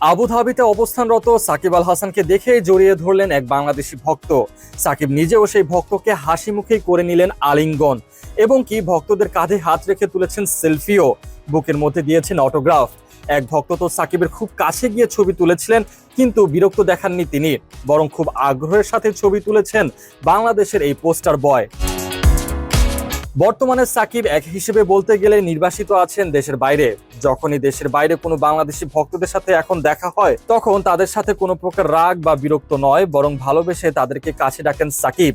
আবুধাবিতে অবস্থানরত সাকিব আল হাসানকে দেখে জড়িয়ে ধরলেন এক বাংলাদেশি ভক্ত। সাকিব নিজেও সেই ভক্তকে হাসি মুখেই করে নিলেন আলিঙ্গন এবং কি ভক্তদের কাঁধে হাত রেখে তুলেছেন সেলফিও। বুকের মধ্যে দিয়েছেন অটোগ্রাফ। এক ভক্ত তো সাকিবের খুব কাছে গিয়ে ছবি তুলেছিলেন, কিন্তু বিরক্ত দেখাননি তিনি, বরং খুব আগ্রহের সাথে ছবি তুলেছেন বাংলাদেশের এই পোস্টার বয়। বর্তমানে সাকিব এক হিসেবে বলতে গেলে নির্বাসিত আছেন দেশের বাইরে। যখনই দেশের বাইরে কোনো বাংলাদেশি ভক্তদের সাথে এখন দেখা হয়, তখন তাদের সাথে কোনো প্রকার রাগ বা বিরক্ত নয়, বরং ভালোবেসে তাদেরকে কাছে ডাকেন সাকিব।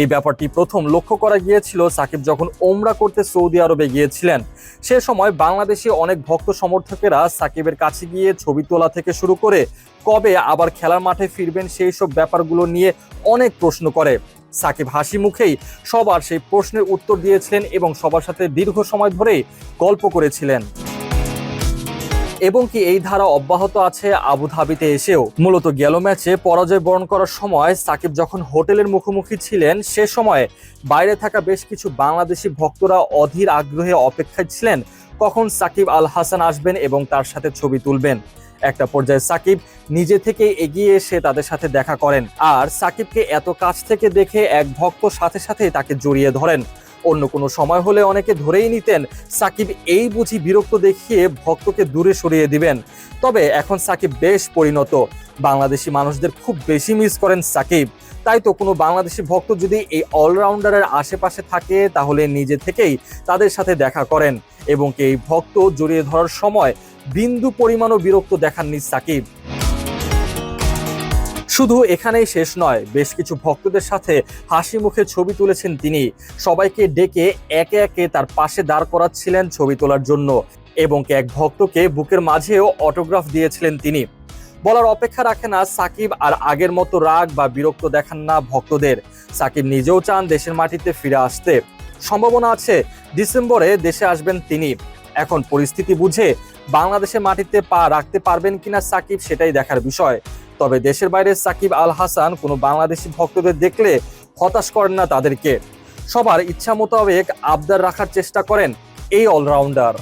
এই ব্যাপারটি প্রথম লক্ষ্য করা গিয়েছিল সাকিব যখন ওমরা করতে সৌদি আরবে গিয়েছিলেন। সে সময় বাংলাদেশি অনেক ভক্ত সমর্থকেরা সাকিবের কাছে গিয়ে ছবি তোলা থেকে শুরু করে কবে আবার খেলার মাঠে ফিরবেন সেই সব ব্যাপারগুলো নিয়ে অনেক প্রশ্ন করে। সাকিব হাসি মুখেই সবার সেই প্রশ্নের উত্তর দিয়েছিলেন এবং সবার সাথে দীর্ঘ সময় ধরেই গল্প করেছিলেন। এবং কি এই ধারা অব্যাহত আছে আবুধাবিতে এসেও? মূলত গেল ম্যাচে পরাজয় বরণ করার সময় সাকিব যখন হোটেলের মুখোমুখি ছিলেন, সে সময় বাইরে থাকা বেশ কিছু বাংলাদেশি ভক্তরা অধীর আগ্রহে অপেক্ষায় ছিলেন কখন সাকিব আল হাসান আসবেন এবং তার সাথে ছবি তুলবেন। একটা পর্যায়ে সাকিব নিজে থেকে এগিয়ে এসে তাদের সাথে দেখা করেন। আর সাকিবকে এত কাছ থেকে দেখে এক ভক্ত সাথে সাথে তাকে জড়িয়ে ধরেন। অন্য কোনো সময় হলে অনেকে ধরেই নিতেন, সাকিব এই বুঝি বিরক্ত দেখিয়ে ভক্তকে দূরে সরিয়ে দিবেন। তবে এখন সাকিব বেশ পরিণত। বাংলাদেশি মানুষদের খুব বেশি মিস করেন সাকিব। তাই তো কোনো বাংলাদেশি ভক্ত যদি এই অলরাউন্ডারের আশেপাশে থাকে, তাহলে নিজে থেকেই তাদের সাথে দেখা করেন। এবং এই ভক্ত জড়িয়ে ধরার সময় বিন্দু পরিমাণও বিরক্ত দেখাননি সাকিব। শুধু এখানেই শেষ নয়, বেশ কিছু ভক্তদের সাথে হাসি মুখে ছবি তুলেছেন তিনি। সবাইকে ডেকে একে একে তার পাশে দাঁড় করাচ্ছিলেন ছবি তোলার জন্য এবং এক ভক্তকে বুকের মাঝেও অটোগ্রাফ দিয়েছিলেন তিনি। বলার অপেক্ষা রাখে না, সাকিব আর আগের মতো রাগ বা বিরক্ত দেখান না ভক্তদের। সাকিব নিজেও চান দেশের মাটিতে ফিরে আসতে। সম্ভাবনা আছে, ডিসেম্বরে দেশে আসবেন তিনি। এখন পরিস্থিতি বুঝে বাংলাদেশের মাটিতে পা রাখতে পারবেন কিনা সাকিব সেটাই দেখার বিষয়। তবে দেশের বাইরে সাকিব আল হাসান কোনো বাংলাদেশি ভক্তদের দেখলে হতাশ করেন না তাদেরকে। সবার ইচ্ছা মোতাবেক আবদার রাখার চেষ্টা করেন এই অলরাউন্ডার।